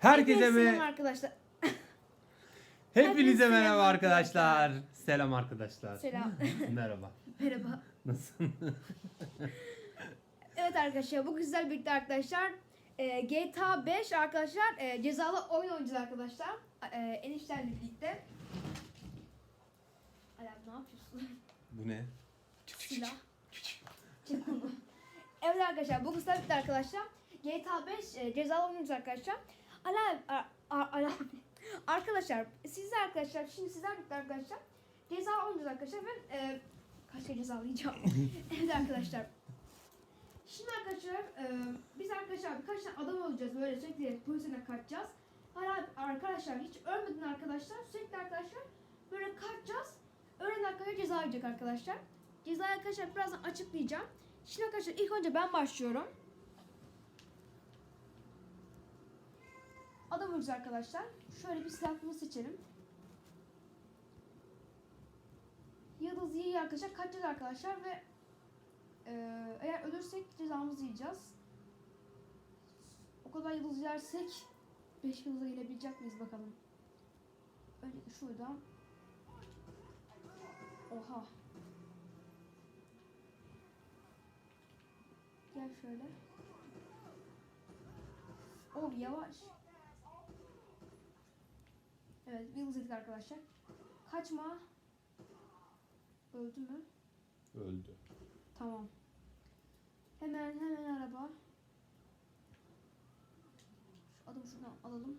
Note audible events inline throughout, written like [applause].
Herkese Hepinize selam arkadaşlar. [laughs] Hepinize Hepinize merhaba merhaba arkadaşlar. Selam arkadaşlar. Selam. [laughs] Merhaba. Merhaba. Nasılsın? [laughs] Evet arkadaşlar bugün sizlerle birlikte arkadaşlar e, GTA 5 arkadaşlar e, cezalı oyun oynayacağız arkadaşlar. E, enişlerle birlikte. Alem ne yapıyorsun? Bu ne? Silah. Çek onu. Evet arkadaşlar bugün sizlerle birlikte arkadaşlar GTA 5 e, cezalı oynayacağız arkadaşlar. Alem, a- a- Alem. [laughs] Arkadaşlar siz arkadaşlar şimdi sizler arkadaşlar ceza oynayacağız arkadaşlar. Ben e, kaç kere cezalayacağım. [laughs] [laughs] evet arkadaşlar. Şimdi arkadaşlar e, biz arkadaşlar birkaç tane adam olacağız böyle sürekli polisine kaçacağız. Hala arkadaşlar hiç ölmedin arkadaşlar sürekli arkadaşlar böyle kaçacağız. Ölen arkadaşlar ceza yiyecek arkadaşlar. Cezayı arkadaşlar birazdan açıklayacağım. Şimdi arkadaşlar ilk önce ben başlıyorum. Adam olacağız arkadaşlar. Şöyle bir silahımı seçelim. Yıldız iyi arkadaşlar kaçacağız arkadaşlar ve ee, eğer ölürsek cezamızı yiyeceğiz. O kadar yıldız yersek 5 yıldıza gelebilecek miyiz bakalım. Önce şuradan. Oha. Gel şöyle. Oh yavaş. Evet yıldız yedik arkadaşlar. Kaçma. Öldü mü? Öldü. Tamam. Hemen hemen araba. Şu adamı şuradan alalım.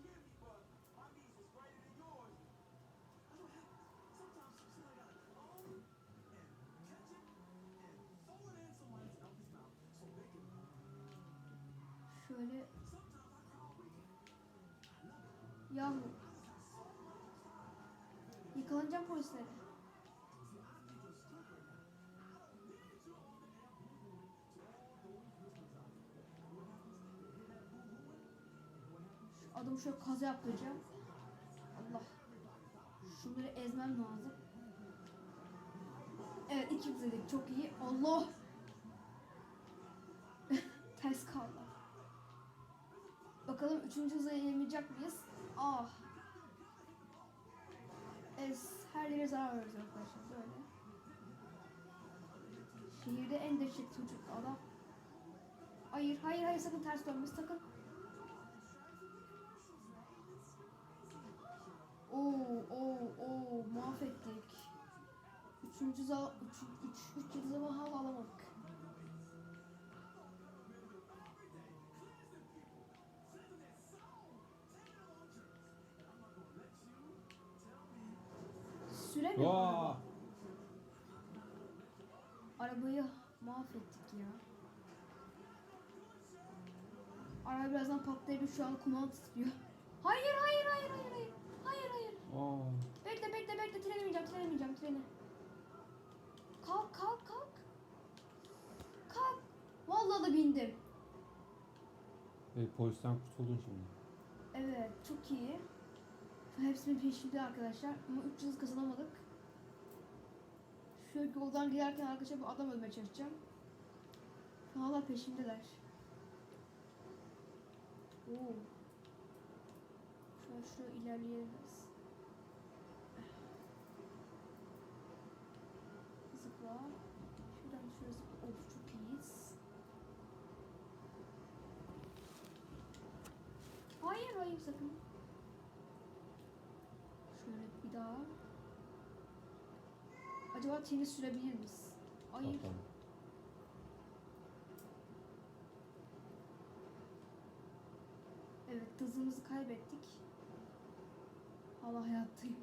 Şöyle Yahu Yakalanacağım polislere. Şu adamı şöyle kaza yaptıracağım. Allah. Şunları ezmem lazım. Evet iki dedik çok iyi. Allah. [laughs] Ters kaldı. Bakalım üçüncü hıza yenemeyecek miyiz? Ah. Ez, her yere zarar veriyoruz arkadaşlar böyle. Şehirde en dehşetli çocuk adam. Hayır hayır hayır sakın ters dönme sakın. Oo, oo, oo, mahvettik. Üçüncü za, üç, üç, üç yıldızı hala alamadık. Şu an kumanda titriyor. Hayır hayır hayır hayır hayır. Hayır hayır. Aa. Bekle bekle bekle trene bineceğim trene bineceğim trene. Kalk kalk kalk. Kalk. Vallahi da bindim. E, polisten kurtuldun şimdi. Evet çok iyi. Hepsinin peşinde arkadaşlar. Ama 3 yıldız kazanamadık. Şu yoldan giderken arkadaşlar bu adam ölmeye çalışacağım. Hala peşimdeler. Oo. Şöyle şöyle ilerleyelim. Zıpla. Şuradan şöyle zıpla. Of çok iyiyiz. Hayır hayır sakın. Şöyle bir daha. Acaba teni sürebilir miyiz? Hayır. Bakalım. Evet hızımızı kaybettik. Hala hayattayım.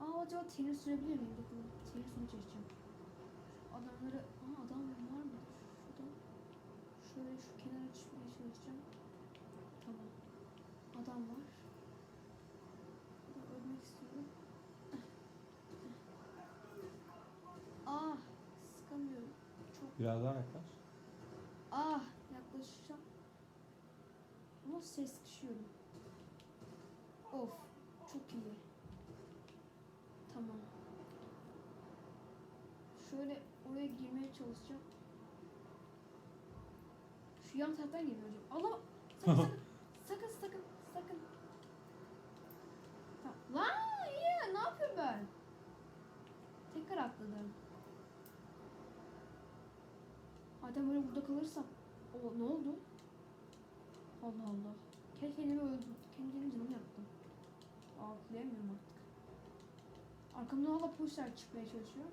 Aa acaba teni sürebilir miyim? Bakalım. Teni sürmeye çalışacağım. Adamları... Aa adam var mı? Şurada. Şöyle şu kenara çıkmaya çalışacağım. Tamam. Adam var. Burada ölmek istiyorum. Ah! Sıkamıyorum. Çok Biraz daha yaklaş. Ah yaklaşacağım. Ama ses sıkışıyorum. Of çok iyi. Tamam. Şöyle oraya girmeye çalışacağım. Şu yan taraftan geliyor hocam. Allah sakın sakın [laughs] sakın sakın sakın. Tamam. Lan iyi ne yapıyorum ben? Tekrar atladım. Zaten böyle burada kalırsam. O ne oldu? Allah Allah. Kendi kendimi öldüm. Kendi kendime canımı yaktım. Atlayamıyorum artık. Arkamdan hala polisler çıkmaya çalışıyor.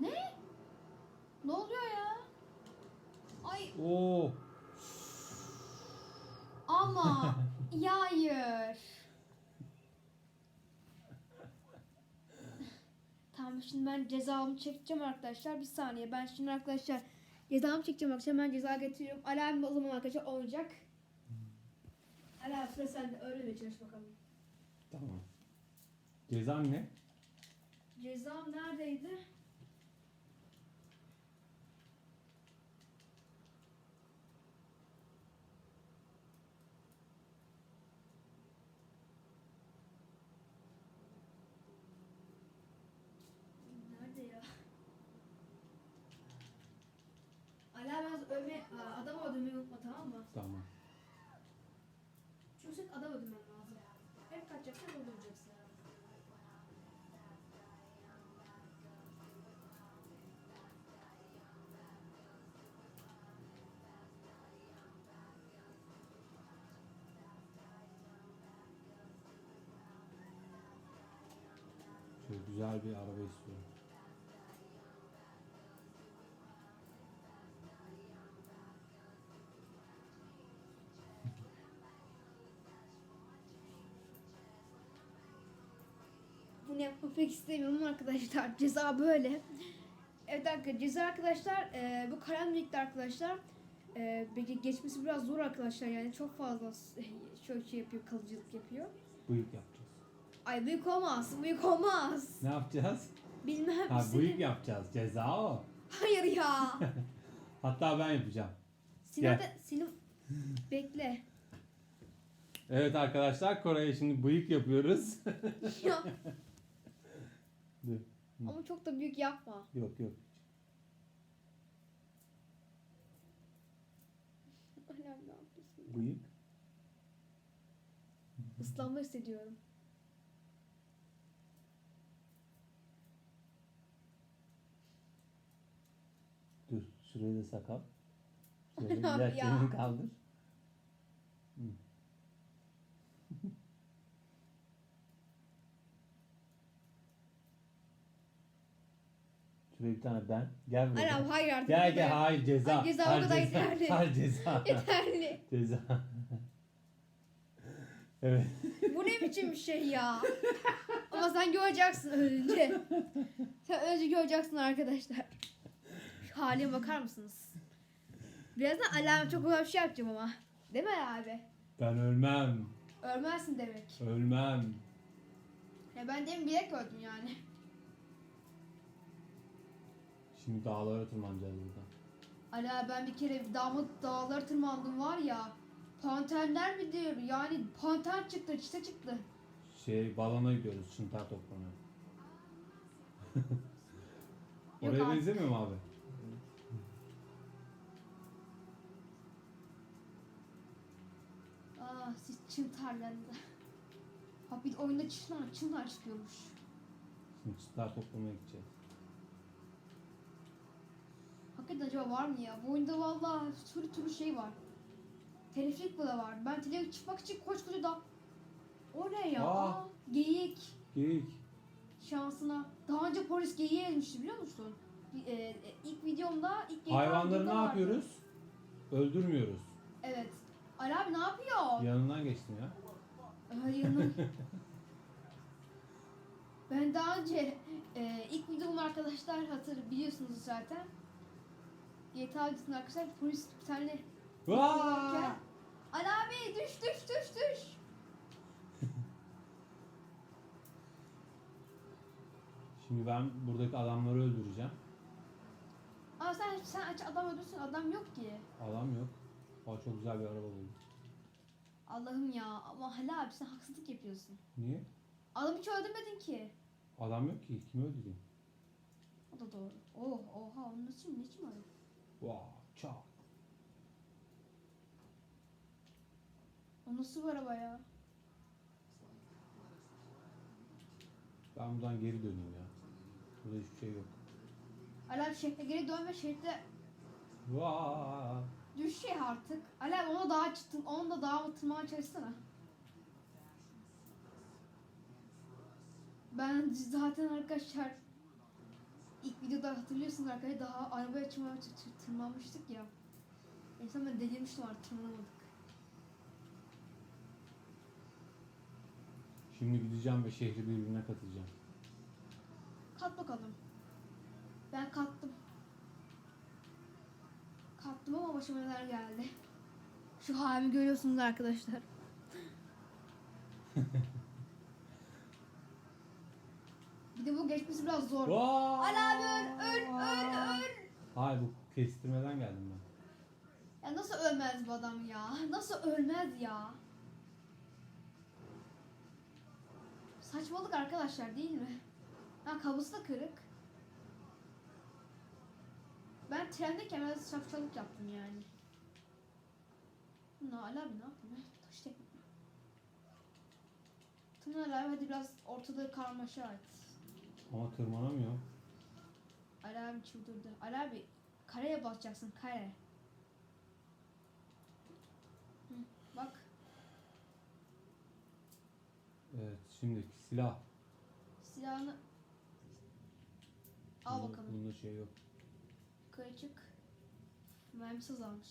Ne? Ne oluyor ya? Ay Oo. ama [laughs] ya hayır. Tamam şimdi ben cezamı çekeceğim arkadaşlar. Bir saniye ben şimdi arkadaşlar cezamı çekeceğim arkadaşlar. Ben ceza getiriyorum. Alarm o zaman arkadaşlar olacak. Alarm sıra sende öğrenmeye çalış bakalım. Tamam. Cezan ne? Cezam neredeydi? Biraz övme, adam öldürmeyi unutma tamam mı? Tamam. Çünkü sen adam öldürmen lazım. Hep kaçacaksan öldüreceksin. Şöyle güzel bir araba istiyorum. Pek istemiyorum arkadaşlar. [laughs] Ceza böyle. Evet arkadaşlar ceza arkadaşlar e, bu kalemlikte arkadaşlar e, belki geçmesi biraz zor arkadaşlar yani çok fazla [laughs] şöyle şey yapıyor kalıcılık yapıyor. Bıyık yapacağız. Ay büyük olmaz büyük olmaz. Ne yapacağız? Bilmem Ha bıyık yapacağız. Ceza o. Hayır ya. [laughs] Hatta ben yapacağım. Sinan da Sinan bekle. Evet arkadaşlar Kore'ye şimdi bıyık yapıyoruz. ya. Dur. Ama çok da büyük yapma. Yok yok. [laughs] Ne yapıyorsun? Bıyık. Islanma hissediyorum. Dur. Şurayı da sakal. [laughs] Şöyle Ya. güzel çeneni kaldır. Hı. Şuraya bir tane ben. Gel buraya. Anam hayır artık. Gel gel hayır ceza. Ay, ceza o Hayır, kadar ceza. yeterli. [laughs] Hayır ceza. [laughs] Yeterli. ceza. [laughs] evet. Bu ne biçim bir şey ya? Ama sen göreceksin önce. Sen önce göreceksin arkadaşlar. Şu halime bakar mısınız? Birazdan alarm çok güzel bir şey yapacağım ama. Değil mi abi? Ben ölmem. Ölmezsin demek. Ölmem. Ya ben demin bilek öldüm yani. Şimdi dağlara tırmanacağız buradan. Ala ben bir kere damat dağlara tırmandım var ya. Panterler mi diyor? Yani panter çıktı, çite çıktı. Şey balona gidiyoruz çıntar toplamaya. [laughs] Yok Oraya abi. benzemiyor mu abi? Ah siz çıntarlarında. Ha bir de oyunda çıntar, çıntar çıkıyormuş. Şimdi çıntar toplamaya gideceğiz. Hakikaten acaba var mı ya? Bu oyunda vallahi türlü türlü şey var. Teleferik bile var. Ben teleferik çıkmak için koskoca da... O ne ya? Aa. Aa, geyik Geyik. şansına. Daha önce polis geyiği ezmişti biliyor musun? Bir, e, e, ilk videomda, ilk GTA Hayvanları ne yapıyoruz? Öldürmüyoruz. Evet. Ali abi ne yapıyor? Yanından geçtim ya. Ay, [laughs] ben daha önce e, ilk videomu arkadaşlar hatır biliyorsunuz zaten. GTA videosunda arkadaşlar polis bir tane Vaa! Ali abi düş düş düş düş. [laughs] Şimdi ben buradaki adamları öldüreceğim. Ama sen sen aç adam öldürsün adam yok ki. Adam yok. Aa, çok güzel bir araba buldum. Allah'ım ya ama Ali abi sen haksızlık yapıyorsun. Niye? Adamı hiç öldürmedin ki. Adam yok ki. Kimi öldüreyim? O da doğru. Oh oha onun için ne için var? Vaa. Çak. O nasıl bir araba ya? Ben buradan geri döneyim ya. Burada hiçbir şey yok. Alem şehre geri dön ve şehirde Vaa. düş şey artık. Alem ona daha çıktın. Onu da daha tırmanmaya çalışsana. Ben zaten arkadaşlar ilk videoda hatırlıyorsunuz arkadaşlar daha arabaya tırmanmıştık ya. İnsan ben delirmiştim artık tırmanamadık. Şimdi gideceğim ve şehri birbirine katacağım. Kat bakalım. Ben kattım. Kattım ama başıma neler geldi. Şu halimi görüyorsunuz arkadaşlar. Bir de bu geçmesi biraz zor. Vaa. Ali abi öl, öl, öl, öl. Hayır bu kestirmeden geldim ben. Ya nasıl ölmez bu adam ya? Nasıl ölmez ya? Saçmalık arkadaşlar değil mi? Ha kablosu da kırık. Ben trendeyken biraz şapşalık yaptım yani. Ne Ali abi ne yaptın? Taş tekme. Tuna Ali abi hadi biraz ortalığı karmaşa et. Ama tırmanamıyor. Ali abi çıldırdı. Ali abi kareye basacaksın kare. Hı, bak. Evet şimdi silah. Silahını al Bunda- bakalım. Bunda şey yok. Yukarı çık. Mermisi azalmış.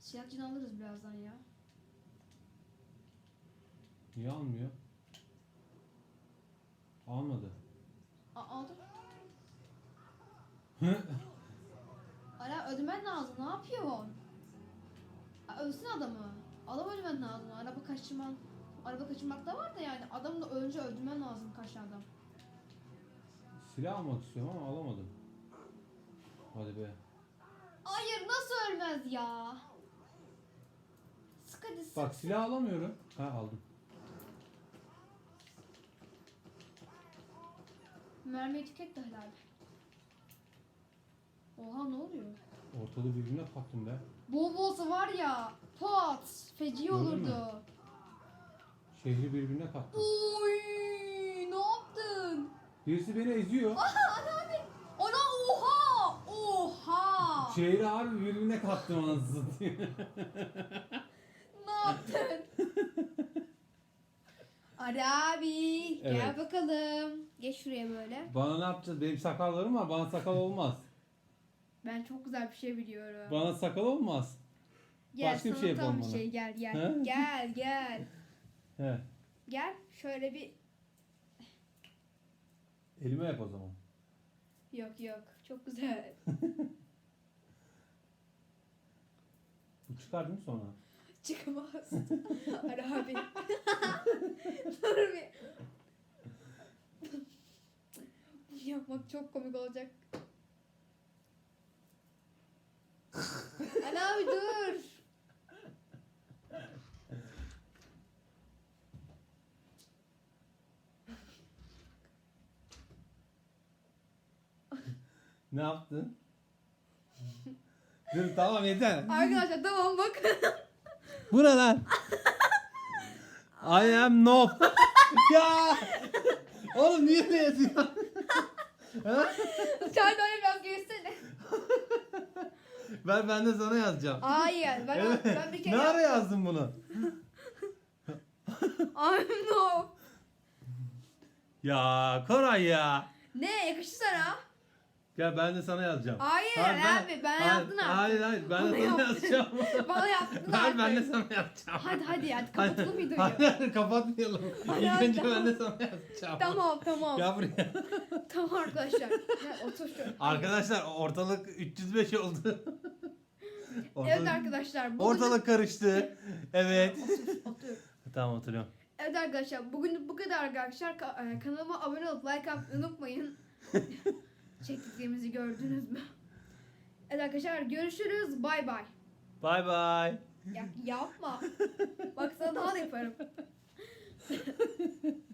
Silahçını alırız birazdan ya. Niye almıyor? Almadı. A aldım. Ala öldürmen lazım. Ne yapıyorsun? A, ölsün adamı. Adam öldürmen lazım. Araba kaçırman. Araba kaçırmak da var da yani. Adamı da önce öldürmen lazım kaç adam. Silah almak istiyorum ama alamadım. Hadi be. Hayır nasıl ölmez ya? Sık hadi sık. Bak silah alamıyorum. Ha aldım. Mermiyi tüket de helal. Oha ne oluyor? Ortalığı birbirine kattım be. Bol bolsa var ya pat feci Gördün mü? olurdu. Şehri birbirine kattım. Oy ne yaptın? Birisi beni eziyor. Ana oha oha Şehri harbi birbirine kattım anasını satayım. ne yaptın? [laughs] Ali abi gel Evet. bakalım. Geç şuraya böyle. Bana ne yapacağız? Benim sakallarım var. Bana sakal olmaz. [laughs] Ben çok güzel bir şey biliyorum. Bana sakal olmaz. Gel başka bir sana şey tam yapalım bir bana. şey gel gel. He? Gel gel. [laughs] He. Gel şöyle bir Elime yap o zaman. yok yok çok güzel. [laughs] Bu çıkar değil mi sonra? Çıkamaz. Ali [laughs] abi. Dur bir. Bunu yapmak çok komik olacak. Ali abi dur. Ne yaptın? Dur tamam yeter. Arkadaşlar tamam bakın. Bu ne lan? I am noob. ya! Oğlum niye öyle yazıyorsun? Ha? Sen de öyle biraz görsene. ben ben de sana yazacağım. Hayır ben, Evet. ben bir kere ne ara yazdın bunu? Ay no. Ya Koray ya. Ne yakıştı sana? Gel ben de sana yazacağım. Hayır Hayır, ben- abi ben hayır, yaptın artık. Hayır hayır ben de sana yaptın. yazacağım. [laughs] Bana yaptın Hayır artık. ben de sana yapacağım. Hadi hadi hadi kapatalım videoyu. Hayır hayır kapatmayalım. Hadi, İlk önce tamam. ben de sana yazacağım. Tamam tamam. Gel buraya. [laughs] Tamam arkadaşlar. Gel otur şöyle. Arkadaşlar ortalık 305 oldu. Evet Ortalık, arkadaşlar. Bugün ortalık karıştı. Evet. Otur, otur. tamam oturuyorum. Evet arkadaşlar bugün bu kadar arkadaşlar. Ka- e, kanalıma abone olup like atmayı unutmayın. [laughs] Çektiklerimizi gördünüz mü? Evet arkadaşlar görüşürüz. Bay bay. Bye bye. Ya, yapma. Bak sana daha da yaparım. [laughs]